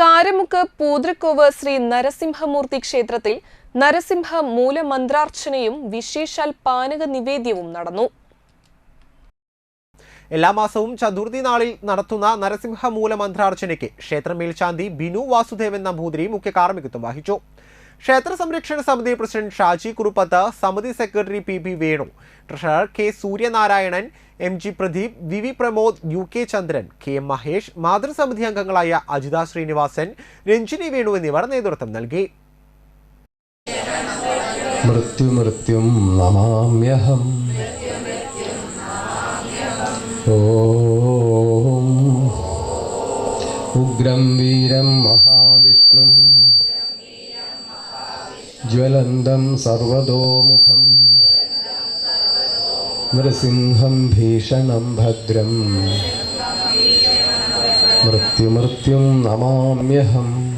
കാരമുക്ക് പൂതൃക്കോവ് ശ്രീ നരസിംഹമൂർത്തി ക്ഷേത്രത്തിൽ നരസിംഹ മൂലമന്ത്രാർച്ചനയും വിശേഷാൽ പാനക നിവേദ്യവും നടന്നു. എല്ലാ മാസവും ചതുർത്ഥി നാളിൽ നടത്തുന്ന നരസിംഹ മൂലമന്ത്രാർച്ചനയ്ക്ക് ക്ഷേത്ര മേൽശാന്തി ബിനു വാസുദേവൻ നമ്പൂതിരി മുഖ്യ കാർമ്മികത്വം വഹിച്ചു. ക്ഷേത്ര സംരക്ഷണ സമിതി പ്രസിഡന്റ് ഷാജി കുറുപ്പത്ത് സമിതി secretary P P Venu treasurer K Suryanarayanan M G Pradeep V V Pramod U K Chandran K M Mahesh മാതൃസമിതി അംഗങ്ങളായ അജിത ശ്രീനിവാസൻ രഞ്ജിനി വേണു എന്നിവർ നേതൃത്വം നൽകി. ഉഗ്രം വീരം മഹാവിഷ്ണും. ज्वलन्दं सर्वतोमुखं नृसिंहं भीषणं भद्रं मृत्युमृत्युं नमाम्यहम्